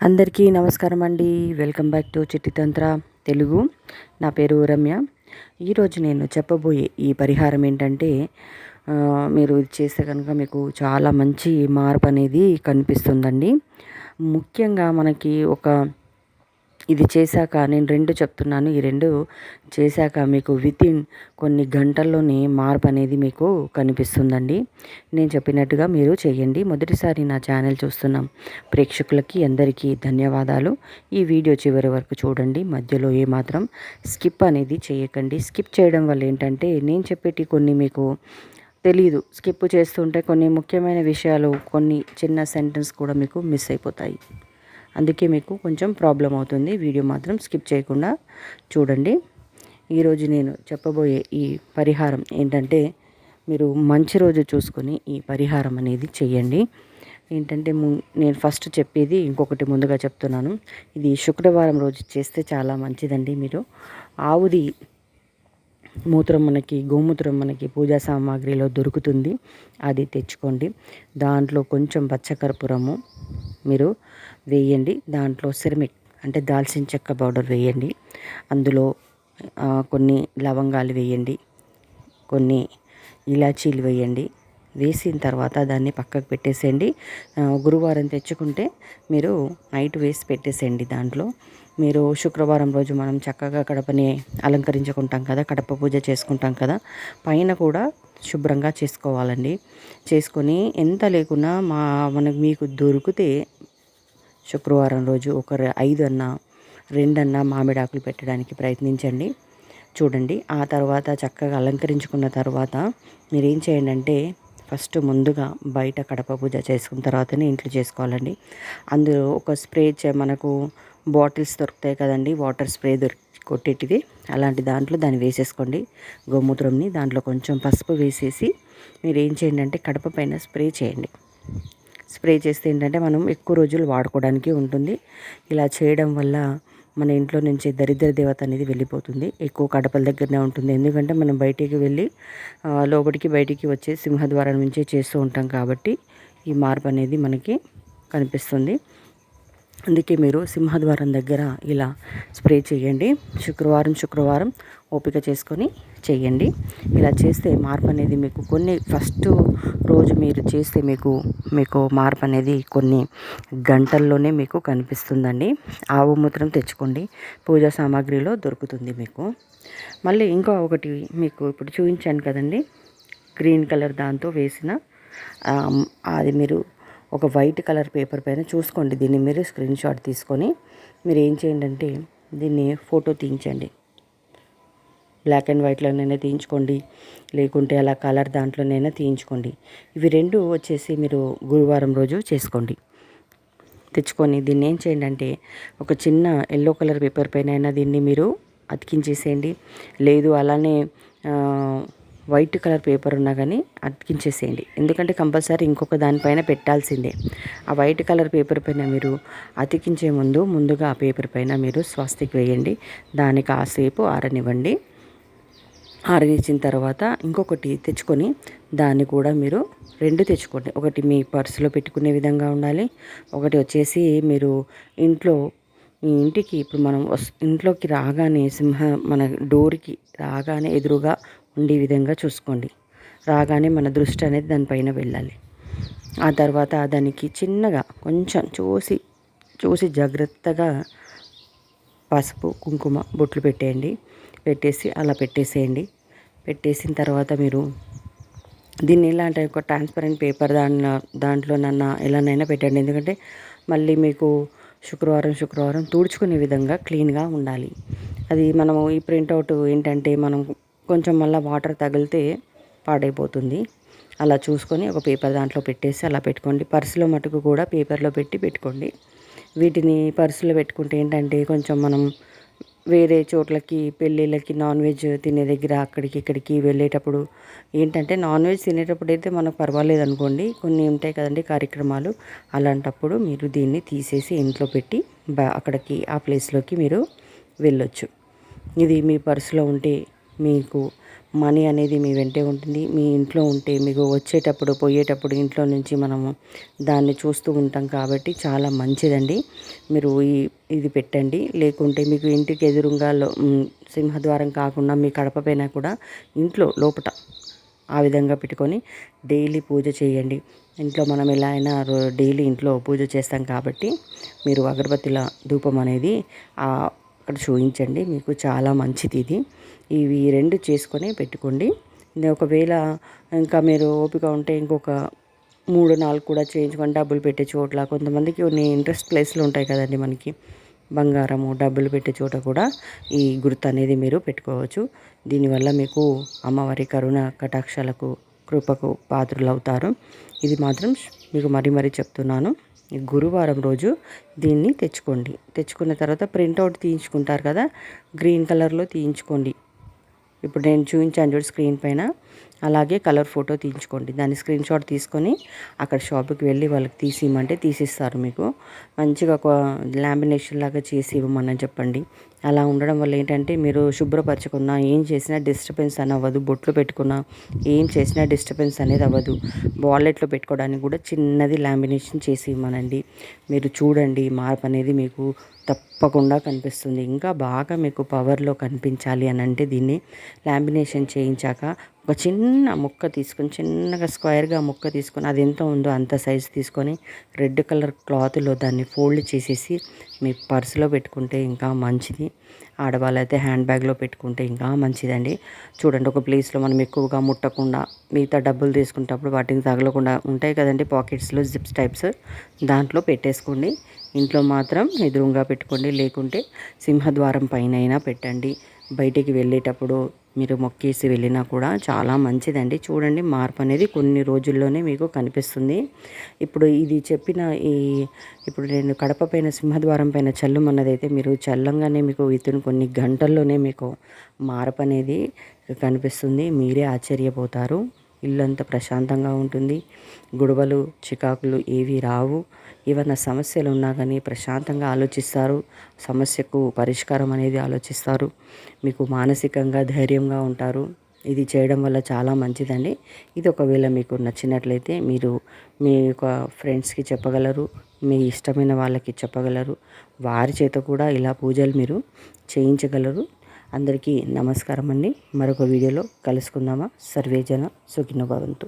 అందరికీ నమస్కారం అండి. Welcome back to Chittitantra Telugu. నా పేరు రమ్య. ఈరోజు నేను చెప్పబోయే ఈ పరిహారం ఏంటంటే మీరు ఇది చేస్తే కనుక మీకు చాలా మంచి మార్పు అనేది కనిపిస్తుందండి. ముఖ్యంగా మనకి ఒక ఇది చేశాక నేను రెండు చెప్తున్నాను. ఈ రెండు చేశాక మీకు వితిన్ కొన్ని గంటల్లోనే మార్పు అనేది మీకు కనిపిస్తుందండి. నేను చెప్పినట్టుగా మీరు చేయండి. మొదటిసారి నా ఛానల్ చూస్తున్నాం ప్రేక్షకులకి అందరికీ ధన్యవాదాలు. ఈ వీడియో చివరి వరకు చూడండి. మధ్యలో ఏమాత్రం స్కిప్ అనేది చేయకండి. స్కిప్ చేయడం వల్ల ఏంటంటే నేను చెప్పేటి కొన్ని మీకు తెలీదు. స్కిప్ చేస్తుంటే కొన్ని ముఖ్యమైన విషయాలు కొన్ని చిన్న సెంటెన్స్ కూడా మీకు మిస్ అయిపోతాయి. అందుకే మీకు కొంచెం ప్రాబ్లం అవుతుంది. వీడియో మాత్రం స్కిప్ చేయకుండా చూడండి. ఈరోజు నేను చెప్పబోయే ఈ పరిహారం ఏంటంటే మీరు మంచి రోజు చూసుకొని ఈ పరిహారం అనేది చేయండి. ఏంటంటే నేను ఫస్ట్ చెప్పేది ఇంకొకటి ముందుగా చెప్తున్నాను. ఇది శుక్రవారం రోజు చేస్తే చాలా మంచిదండి మీరు. ఆవుది మూత్రం మనకి గోమూత్రం మనకి పూజా సామాగ్రిలో దొరుకుతుంది. అది తెచ్చుకోండి. దాంట్లో కొంచెం పచ్చకర్పూరము మీరు వేయండి. దాంట్లో సిరమిక్ అంటే దాల్చిన చెక్క పౌడర్ వేయండి. అందులో కొన్ని లవంగాలు వేయండి. కొన్ని ఇలాచీలు వేయండి. వేసిన తర్వాత దాన్ని పక్కకు పెట్టేసేయండి. గురువారం తెచ్చుకుంటే మీరు నైట్ వేసి పెట్టేసేయండి దాంట్లో. మీరు శుక్రవారం రోజు మనం చక్కగా కడపని అలంకరించుకుంటాం కదా కడప పూజ చేసుకుంటాం కదా పైన కూడా శుభ్రంగా చేసుకోవాలండి. చేసుకొని ఎంత లేకున్నా మా మనకు మీకు దొరికితే శుక్రవారం రోజు ఒక ఐదు అన్న రెండన్న మామిడాకులు పెట్టడానికి ప్రయత్నించండి. చూడండి ఆ తర్వాత చక్కగా అలంకరించుకున్న తర్వాత మీరు ఏం చేయండి అంటే ఫస్ట్ ముందుగా బయట కడప పూజ చేసుకున్న తర్వాతనే ఇంట్లో చేసుకోవాలండి. అందులో ఒక స్ప్రే మనకు బాటిల్స్ దొరుకుతాయి కదండి వాటర్ స్ప్రే దొరికి కొట్టేటిది. అలాంటి దాంట్లో దాన్ని వేసేసుకోండి. గోమూత్రంని దాంట్లో కొంచెం పసుపు వేసేసి మీరు ఏం చేయండి అంటే కడప పైన స్ప్రే చేయండి. స్ప్రే చేస్తే ఏంటంటే మనం ఎక్కువ రోజులు వాడుకోవడానికి ఉంటుంది. ఇలా చేయడం వల్ల మన ఇంట్లో నుంచి దరిద్ర దేవత అనేది వెళ్ళిపోతుంది. ఎక్కువ కడపల దగ్గరనే ఉంటుంది. ఎందుకంటే మనం బయటికి వెళ్ళి లోపలికి బయటికి వచ్చే సింహద్వారం నుంచే చేస్తూ ఉంటాం కాబట్టి ఈ మార్పు అనేది మనకి కనిపిస్తుంది. అందుకే మీరు సింహద్వారం దగ్గర ఇలా స్ప్రే చేయండి. శుక్రవారం శుక్రవారం ఓపిక చేసుకొని చేయండి. ఇలా చేస్తే మార్పు అనేది మీకు కొన్ని ఫస్ట్ రోజు మీరు చేస్తే మీకు మీకు మార్పు అనేది కొన్ని గంటల్లోనే మీకు కనిపిస్తుందండి. ఆవు మూత్రం తెచ్చుకోండి. పూజా సామాగ్రిలో దొరుకుతుంది మీకు. మళ్ళీ ఇంకా ఒకటి మీకు ఇప్పుడు చూపించాను కదండి. గ్రీన్ కలర్ దాంతో వేసిన అది మీరు ఒక వైట్ కలర్ పేపర్ పైన చూసుకోండి. దీన్ని మీరు స్క్రీన్ షాట్ తీసుకొని మీరు ఏం చేయండి అంటే దీన్ని ఫోటో తీయించండి. బ్లాక్ అండ్ వైట్లోనైనా తీయించుకోండి. లేకుంటే అలా కలర్ దాంట్లోనైనా తీయించుకోండి. ఇవి రెండు వచ్చేసి మీరు గురువారం రోజు చేసుకోండి. తెచ్చుకొని దీన్ని ఏం చేయండి అంటే ఒక చిన్న ఎల్లో కలర్ పేపర్ పైన అయినా దీన్ని మీరు అతికించేసేయండి. లేదు అలానే వైట్ కలర్ పేపర్ ఉన్నా కానీ అతికించేసేయండి. ఎందుకంటే కంపల్సరీ ఇంకొక దానిపైన పెట్టాల్సిందే. ఆ వైట్ కలర్ పేపర్ పైన మీరు అతికించే ముందు ముందుగా ఆ పేపర్ పైన మీరు స్వస్తికి వేయండి. దానికి కాసేపు ఆరనివ్వండి. ఆరగించిన తర్వాత ఇంకొకటి తెచ్చుకొని దాన్ని కూడా మీరు రెండు తెచ్చుకోండి. ఒకటి మీ పర్సులో పెట్టుకునే విధంగా ఉండాలి. ఒకటి వచ్చేసి మీరు ఇంట్లో మీ ఇంటికి ఇప్పుడు మనం ఇంట్లోకి రాగానే సింహ మన డోర్కి రాగానే ఎదురుగా ఉండే విధంగా చూసుకోండి. రాగానే మన దృష్టి అనేది దానిపైన వెళ్ళాలి. ఆ తర్వాత దానికి చిన్నగా కొంచెం చూసి చూసి జాగ్రత్తగా పసుపు కుంకుమ బొట్లు పెట్టేయండి. పెట్టేసి అలా పెట్టేసేయండి. పెట్టేసిన తర్వాత మీరు దీన్ని ఎలా అంటే ఒక ట్రాన్స్పరెంట్ పేపర్ దాని దాంట్లో నన్న ఎలానైనా పెట్టండి. ఎందుకంటే మళ్ళీ మీకు శుక్రవారం శుక్రవారం తుడుచుకునే విధంగా క్లీన్గా ఉండాలి. అది మనము ఈ ప్రింట్అవుట్ ఏంటంటే మనం కొంచెం మళ్ళీ వాటర్ తగిలితే పాడైపోతుంది. అలా చూసుకొని ఒక పేపర్ దాంట్లో పెట్టేసి అలా పెట్టుకోండి. పర్సులో మటుకు కూడా పేపర్లో పెట్టి పెట్టుకోండి. వీటిని పర్సులో పెట్టుకుంటే ఏంటంటే కొంచెం మనం వేరే చోట్లకి పెళ్ళిళ్ళకి నాన్ వెజ్ తినే దగ్గర అక్కడికి ఇక్కడికి వెళ్ళేటప్పుడు ఏంటంటే నాన్ వెజ్ తినేటప్పుడు అయితే మనకు పర్వాలేదు అనుకోండి. కొన్ని ఉంటాయి కదండి కార్యక్రమాలు. అలాంటప్పుడు మీరు దీన్ని తీసేసి ఇంట్లో పెట్టి అక్కడికి ఆ ప్లేస్లోకి మీరు వెళ్ళొచ్చు. ఇది మీ పర్సులో ఉంటే మీకు మనీ అనేది మీ వెంటే ఉంటుంది. మీ ఇంట్లో ఉంటే మీకు వచ్చేటప్పుడు పోయేటప్పుడు ఇంట్లో నుంచి మనము దాన్ని చూస్తూ ఉంటాం కాబట్టి చాలా మంచిదండి. మీరు ఈ ఇది పెట్టండి. లేకుంటే మీకు ఇంటికి ఎదురుగా సింహద్వారం కాకుండా మీ కడపపైన కూడా ఇంట్లో లోపల ఆ విధంగా పెట్టుకొని డైలీ పూజ చేయండి. ఇంట్లో మనం ఎలా అయినా డైలీ ఇంట్లో పూజ చేస్తాం కాబట్టి మీరు అగరబత్తిల ధూపం అనేది అక్కడ చూపించండి మీకు చాలా మంచిది ఇది. ఇవి రెండు చేసుకొని పెట్టుకోండి. ఒకవేళ ఇంకా మీరు ఓపిక ఉంటే ఇంకొక మూడు నాలుగు కూడా చేయించుకొని డబ్బులు పెట్టే చోట్ల కొంతమందికి కొన్ని ఇంట్రెస్ట్ ప్లేస్లు ఉంటాయి కదండి మనకి. బంగారము డబ్బులు పెట్టే చోట కూడా ఈ గుర్తు అనేది మీరు పెట్టుకోవచ్చు. దీనివల్ల మీకు అమ్మవారి కరుణ కటాక్షాలకు కృపకు పాత్రలు అవుతారు ఇది మాత్రం మీకు మరీ మరీ చెప్తున్నాను. గురువారం రోజు దీన్ని తెచ్చుకోండి. తెచ్చుకున్న తర్వాత ప్రింట్అవుట్ తీయించుకుంటారు కదా గ్రీన్ కలర్లో తీయించుకోండి. ఇప్పుడు నేను చూపించాను చూడు స్క్రీన్ పైన. అలాగే కలర్ ఫోటో తీయించుకోండి. దాన్ని స్క్రీన్ షాట్ తీసుకొని అక్కడ షాప్కి వెళ్ళి వాళ్ళకి తీసి ఇవ్వమంటే తీసిస్తారు మీకు. మంచిగా ఒక లామినేషన్ లాగా చేసి ఇవ్వమని చెప్పండి. అలా ఉండడం వల్ల ఏంటంటే మీరు శుభ్రపరచుకున్నా ఏం చేసినా డిస్టర్బెన్స్ అని అవ్వదు బొట్లు పెట్టుకున్నా ఏం చేసినా డిస్టర్బెన్స్ అనేది అవ్వదు. వాలెట్లో పెట్టుకోవడానికి కూడా చిన్నది లామినేషన్ చేసి ఇవ్వమనండి. మీరు చూడండి మార్పు అనేది మీకు తప్పకుండా కనిపిస్తుంది. ఇంకా బాగా మీకు పవర్లో కనిపించాలి అని అంటే దీన్ని లామినేషన్ చేయించాక ఒక చిన్న ముక్క తీసుకొని చిన్నగా స్క్వేర్గా ముక్క తీసుకొని అది ఎంత ఉందో అంత సైజు తీసుకొని రెడ్ కలర్ క్లాత్లో దాన్ని ఫోల్డ్ చేసేసి మీ పర్సులో పెట్టుకుంటే ఇంకా మంచిది. ఆడవాళ్ళైతే హ్యాండ్ బ్యాగ్లో పెట్టుకుంటే ఇంకా మంచిదండి. చూడండి ఒక ప్లేస్లో మనం ఎక్కువగా ముట్టకుండా మిగతా డబ్బులు తీసుకునేటప్పుడు వాటిని తగలకుండా ఉంటాయి కదండి పాకెట్స్లో జిప్స్ టైప్స్ దాంట్లో పెట్టేసుకోండి. ఇంట్లో మాత్రం ఎదురుగా పెట్టుకోండి. లేకుంటే సింహద్వారం పైన అయినా పెట్టండి. బయటికి వెళ్ళేటప్పుడు మీరు మొక్కేసి వెళ్ళినా కూడా చాలా మంచిదండి. చూడండి మార్పు అనేది కొన్ని రోజుల్లోనే మీకు కనిపిస్తుంది. ఇప్పుడు ఇది చెప్పిన ఈ ఇప్పుడు నేను కడప పైన సింహద్వారం పైన చల్లుమన్నదైతే మీరు చల్లంగానే మీకు వితిన్ కొన్ని గంటల్లోనే మీకు మార్పు అనేది కనిపిస్తుంది. మీరే ఆశ్చర్యపోతారు. ఇల్లంతా ప్రశాంతంగా ఉంటుంది. గొడవలు చికాకులు ఏవి రావు. ఏవైనా సమస్యలు ఉన్నా కానీ ప్రశాంతంగా ఆలోచిస్తారు. సమస్యకు పరిష్కారం అనేది ఆలోచిస్తారు. మీకు మానసికంగా ధైర్యంగా ఉంటారు. ఇది చేయడం వల్ల చాలా మంచిదండి. ఇది ఒకవేళ మీకు నచ్చినట్లయితే మీరు మీ యొక్క ఫ్రెండ్స్కి చెప్పగలరు. మీ ఇష్టమైన వాళ్ళకి చెప్పగలరు. వారి చేత కూడా ఇలా పూజలు మీరు చేయించగలరు. అందరికీ నమస్కారం అండి మరొక వీడియోలో కలుసుకుందామా? సర్వేజన సుఖిన భవంతు.